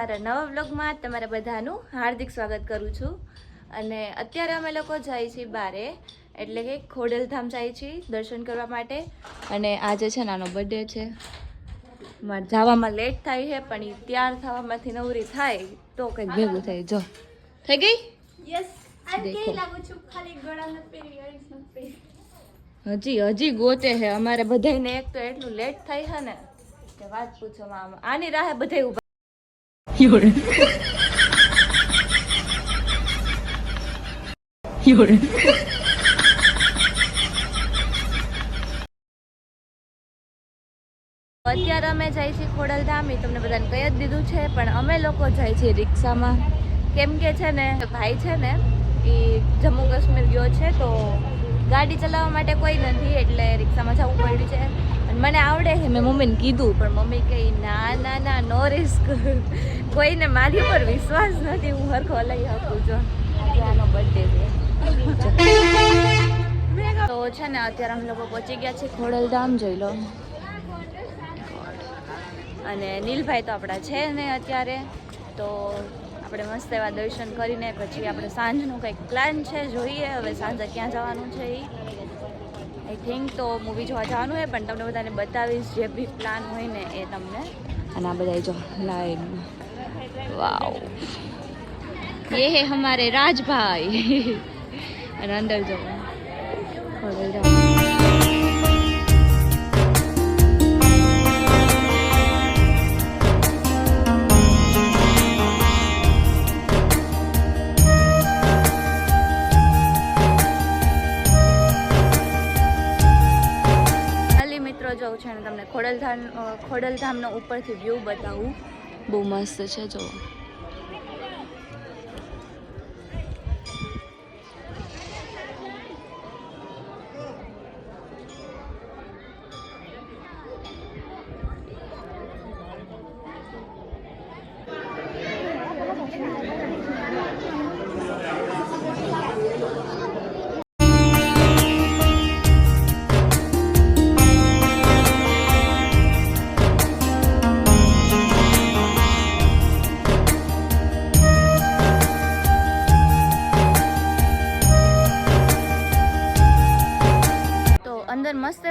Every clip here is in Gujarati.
મારા નવા વ્લોગમાં તમારા બધાનું હાર્દિક સ્વાગત કરું છું. અને અત્યારે અમે લોકો જઈએ છીએ બારે એટલે કે ખોડલધામ જઈએ છીએ દર્શન કરવા માટે. અને આજે છે નાનો બર્થડે છે. મારે જવામાં લેટ થાય છે પણ એ તૈયાર થવામાંથી નવરી થાય તો કંઈક ભેગું થાય. જો. થઈ ગઈ? હજી હજી ગોતે છે. અમારે બધાને એક તો એટલું લેટ થાય છે ને કે વાત પૂછો માં આની રાહે બધાય ઊભા અત્યારે અમે જઈએ છીએ ખોડલધામ, એ તમને બધાને કહી જ દીધું છે, પણ અમે લોકો જઈએ છીએ રિક્ષામાં. કેમ કે છે ને, ભાઈ છે ને, એ જમ્મુ કાશ્મીર ગયો છે, તો ગાડી ચલાવવા માટે કોઈ નથી, એટલે રિક્ષામાં જવું પડ્યું છે. અને મને આવડે છે મેં મમ્મીને કીધું પણ મમ્મી કહે ના ના ના નો રિસ્ક કોઈને મારી ઉપર વિશ્વાસ નથી હું હરખો લઈ શકું છું આજે આનો બર્થડે છે. તો છે ને અત્યારે અમે લોકો પહોંચી ગયા છે ખોડલધામ જોઈ લો. અને નીલભાઈ તો આપણા છે ને અત્યારે. તો આપણે મસ્ત એવા દર્શન કરીને પછી આપણે સાંજનું કંઈક પ્લાન છે જોઈએ. હવે સાંજે ક્યાં જવાનું છે એ આઈ થિંક તો મૂવી જોવા જવાનું હોય, પણ તમને બધાને બતાવીશ જે બી પ્લાન હોય ને એ તમને. અને આ બધા જો લાઈન વાવ એ હે હમારે રાજભાઈ. અને અંદર જવું ખોડલધામ ખોડલધામનો ઉપરથી વ્યૂ બતાવું. બહુ મસ્ત છે જો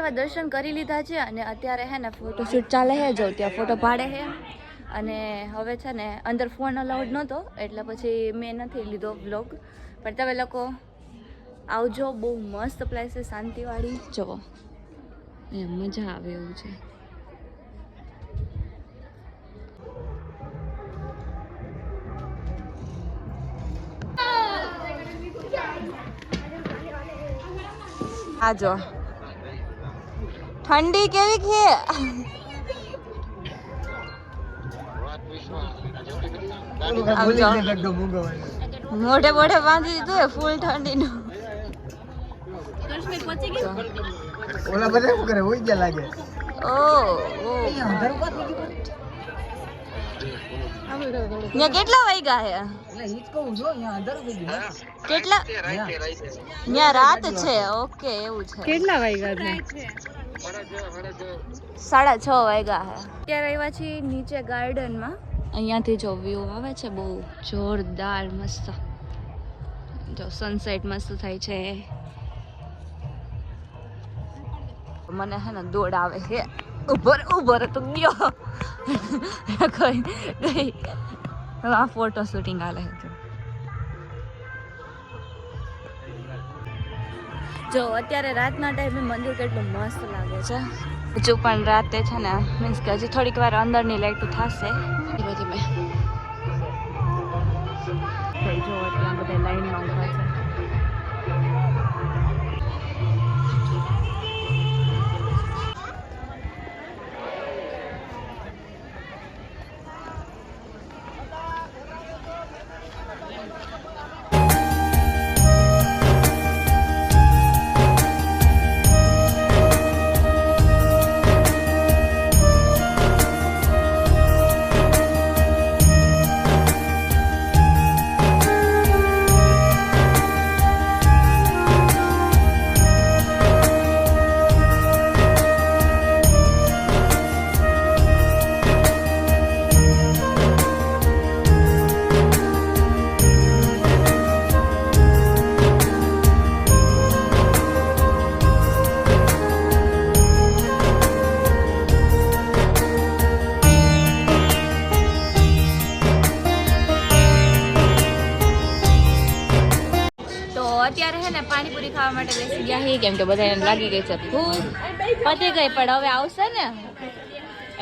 અંદર દર્શન કરી લીધા છે અને અત્યારે હે ને ફોટોશૂટ ચાલે છે જો ત્યાં ફોટો પાડે છે અને હવે છે ને અંદર ફોન અલાઉડ નહોતો એટલે પછી મેં નથી લીધો બ્લોગ પણ તમે લોકો આવજો બહુ મસ્ત પ્લેસ છે શાંતિવાળી. જુઓ એ મજા આવે એવું છે. આ જો. ઠંડી કેવી છે? મોઢે મોઢે બાંધી દીધું હે ફૂલ ઠંડીનું. ઓલા બધા શું કરે? હોય ગયા લાગે. ઓ ઓ. ત્યાં કેટલા વાગ્યા હે? એટલે ઈ જ કહું છું અહીંયા અંધારું થઈ ગયું કેટલા? ત્યાં રાત છે ઓકે એવું છે. કેટલા વાગ્યા સાડા છ વાગ્યા હે. અત્યારે આવ્યા છીએ નીચે ગાર્ડનમાં અહીંયાથી જો વ્યૂ આવે છે બહુ જોરદાર મસ્ત. જો સનસેટ મસ્ત થાય છે. મને હે ને દોડ આવે છે. ઉભર ઉભર તો ગયો. કઈ આ ફોટો શૂટિંગ આલે છે. જો. અત્યારે રાતના ટાઈમે મંદિર કેટલું મસ્ત લાગે છે હજુ પણ રાતે છે ને મીન્સ કે હજી થોડીક વાર અંદરની લાઈટ થશે ધીમે ધીમે ગયા કેમ કે બધાને લાગી ગઈ છે ભૂખ. પતી ગઈ પણ હવે આવશે ને?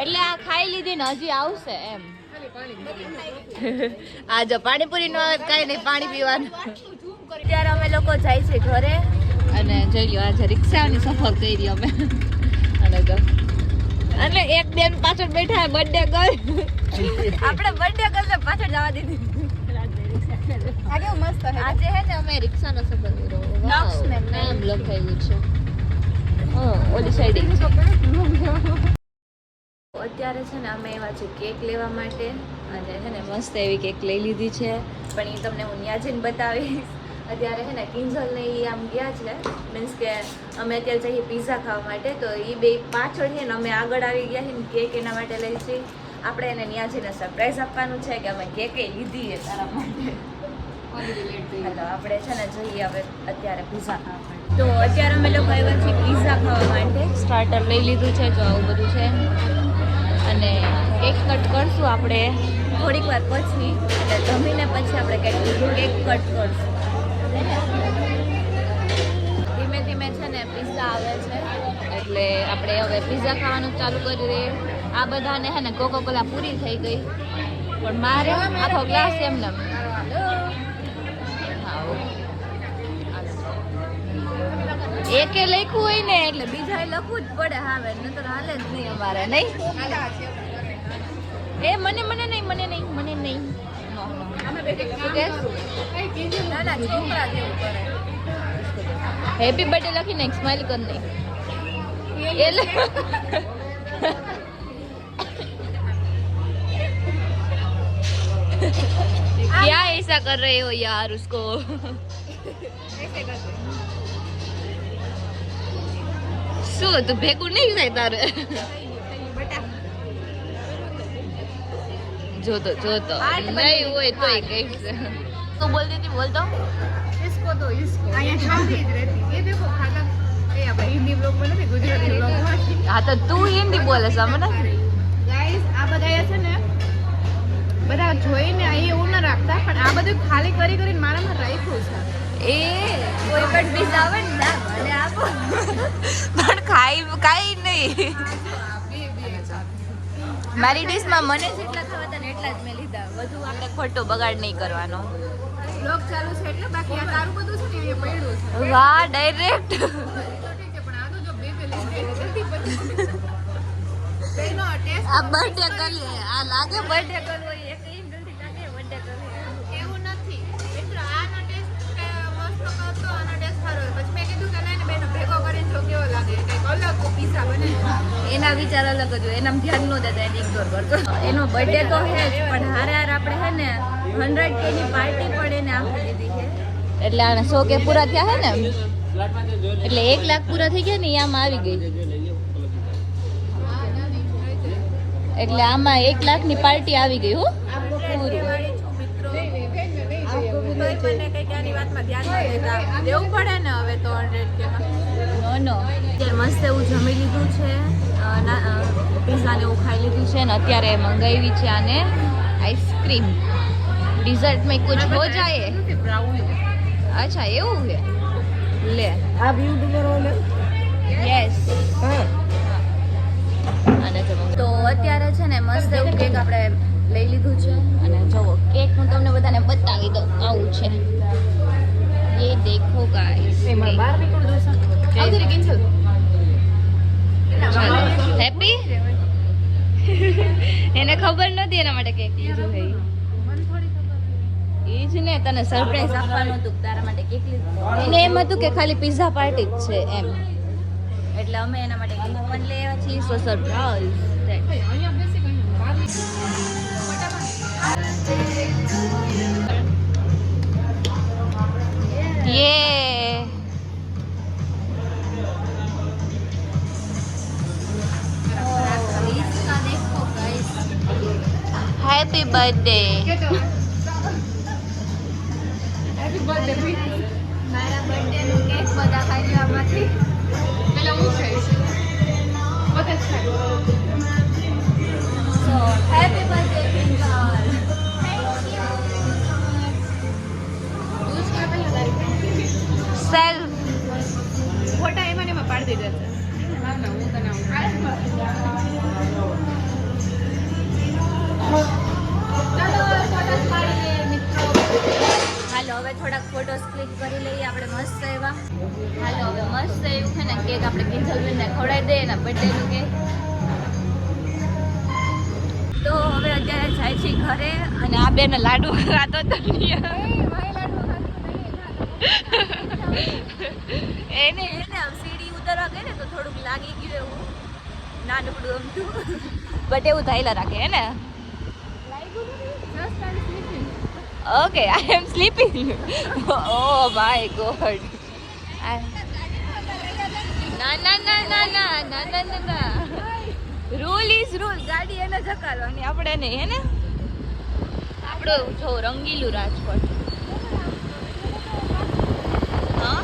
એટલે આ ખાઈ લીધી ને હજી આવશે એમ. આ જો પાણીપુરી નો કઈ નહીં પાણી પીવાનું. અત્યારે અમે લોકો જાય છે ઘરે અને જોઈ લો આજે રિક્ષાની સફર કરી અમે. અને જો એટલે એક બેન પાછળ બેઠા બર્થડે ગર્લ આપણે બર્થડે ગર્લ પાછળ જવા દીધી. આ કેવું મસ્ત હે. આજે હે ને અમે રિક્ષાનો સફર કર્યો. Knoxman. નામ લખાયું છે. હા ઓલી સાઈડ અત્યારે છે ને અમે એવા છે કેક લેવા માટે. અને છે ને મસ્ત એવી કેક લઈ લીધી છે. પણ એ તમને હું ત્યાં જઈને બતાવીશ. અત્યારે છે ને કિંજલ ને એ આમ ગયા છે. મીન્સ કે અમે અત્યારે જઈએ પીઝા ખાવા માટે. તો એ બે પાછળ છે ને અમે આગળ આવી ગયા છીએ ને કેક એના માટે લઈ છીએ આપણે એને ત્યાં જઈને સરપ્રાઈઝ આપવાનું છે કે અમે કેકે લીધી છે તારા માટે. આપણે છે ને જઈએ હવે અત્યારે પીઝા ખાવા તો અત્યારે અમે લોકો આવ્યા છીએ પીઝા ખાવા માટે. સ્ટાર્ટર લઈ લીધું છે જો આવું બધું છે. અને કેક કટ કરશું આપણે. થોડીક વાર પછી એટલે જમીને પછી આપણે કેક કેક કટ કરશું. ધીમે ધીમે છે ને પીઝા આવે છે. એટલે આપણે હવે પીઝા ખાવાનું ચાલુ કરી દઈએ. આ બધાને છે ને કોકો કોલા પૂરી થઈ ગઈ. પણ મારે આખો ગ્લાસ એમને એકે લખ્યું હોય ને એટલે બીજા લખવું જ પડે હા નતર હાલે જ નહીં અમારે નહીં એ મને મને નહીં મને નહીં મને નહીં નો, નો. શું કહેશ? ના ના છોકરા જેવું કરે હેપી બર્થડે લખીને એક સ્માઈલ કર નહીં એટલે क्या ऐसा कर रहे हो यार उसको શું તું ભેગું નહીં થાય તારે? જોતો જોતો નહીં હોય તો એ કંઈક. તો બોલ દેતી બોલ તો. ઇસકો તો ઇસકો અહીંયા ખાલી જ રહેતી. એ દેખો ખાતા એ હિન્દી બ્લોગમાં નથી ગુજરાતી બ્લોગમાં હા તો તું હિન્દી બોલે છે મને? ગાઈસ આ બધા છે ને બધા જોઈને અહીં એવું ના રાખતા પણ આ બધું ખાલી કરી કરીને મારામાં રાખ્યું છે. એ. કોઈ પણ બીજ આવે ને ના મને આપો. ખાઈ કાઈ નહીં. મારી ડીશમાં મને જેટલા ખાવા હતા ને એટલા જ મેં લીધા. વધુ આપણે ખોટો બગાડ નહીં કરવાનો. બ્લોગ ચાલુ છે એટલે બાકી આ તારું બધું છે ને એ પડ્યું છે. વાહ ડાયરેક્ટ પણ આ તો જો બે બે લઈ જલ્દી આ બર્થડે કરીએ. આ લાગે બર્થડે કરવો એના વિચાર અલગ જ હોય. એના ધ્યાન ન દેતા એને ઇગ્નોર કરતો એનો બર્થડે તો હે જ પણ હારે હાર આપણે હે ને હંડ્રેડ કે ની પાર્ટી પણ એને આપી દીધી છે એટલે આને સો કે પૂરા થયા હે ને? એટલે એક લાખ પૂરા થઈ ગયા ને આમ આવી ગઈ. એટલે આમાં એક લાખની પાર્ટી આવી ગઈ હો. પૂરું. દેવું પડે નો મસ્ત એવું જમી લીધું છે. પીઝાને એવું ખાઈ લીધું છે ને અત્યારે મંગાવી છે આને આઈસક્રીમ ડિઝર્ટ મેં કુછ હો જાય. અચ્છા એવું છે? લે. આ વ્યૂ ડુમરો યસ અને તો અત્યારે છે ને મસ્ત એવું કેક આપણે લઈ લીધું છે. અને જુઓ કેક હું તમને બધાને બતાવી દઉં આવું છે. એ દેખો ગાઈસ એમાં બહાર નીકળજો હેપી એને ખબર નથી એના માટે કેક લીધું હે. એ જ ને તને સરપ્રાઈઝ આપવાનું હતું તારા માટે કેક લીધું. એને એમ હતું કે ખાલી પિઝા પાર્ટી જ છે એમ. એટલે અમે એના માટે કેક પણ લઈ આવ્યા છીએ સો સરપ્રાઈઝ અહીંયા હેપી બર્થડે હેપી બર્થડે મારા બર્થડે નો કેક બધા ખાઈ આમાંથી પેલા હું ખાઈશ? હાલો હવે મસ્ત એવું છે ને કેક આપણે કિંજલબેનને ખવડાવી દઈએ ને બર્થડેનું કેક તો હવે અત્યારે જાય છે ઘરે અને આ બેને લાડુ ખાતો તો એને એને સીડી ઉતરવા ગઈ ને તો થોડુંક લાગી ગયું એવું. નાનકડું અમથું બટ એવું થયેલા રાખે હે ને? Okay I am sleeping oh my god ના ના ના ના ના ના ના ના ના રૂલ ઇઝ રૂલ ગાડી એને જકાડવાની આપણે નહીં હે ને? આપણું જો રંગીલું રાજકોટ. હા?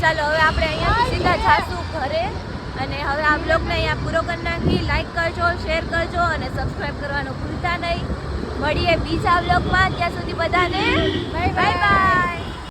ચાલો હવે આપણે અહીંયા સીધા જાશું ઘરે. અને હવે આ બ્લોગને અહીંયા પૂરો કરી નાખી. લાઈક કરજો શેર કરજો અને સબસ્ક્રાઈબ કરવાનું ભૂલતા નહીં. મળીએ બીજા બ્લોગમાં. ત્યાં સુધી બધાને બાય બાય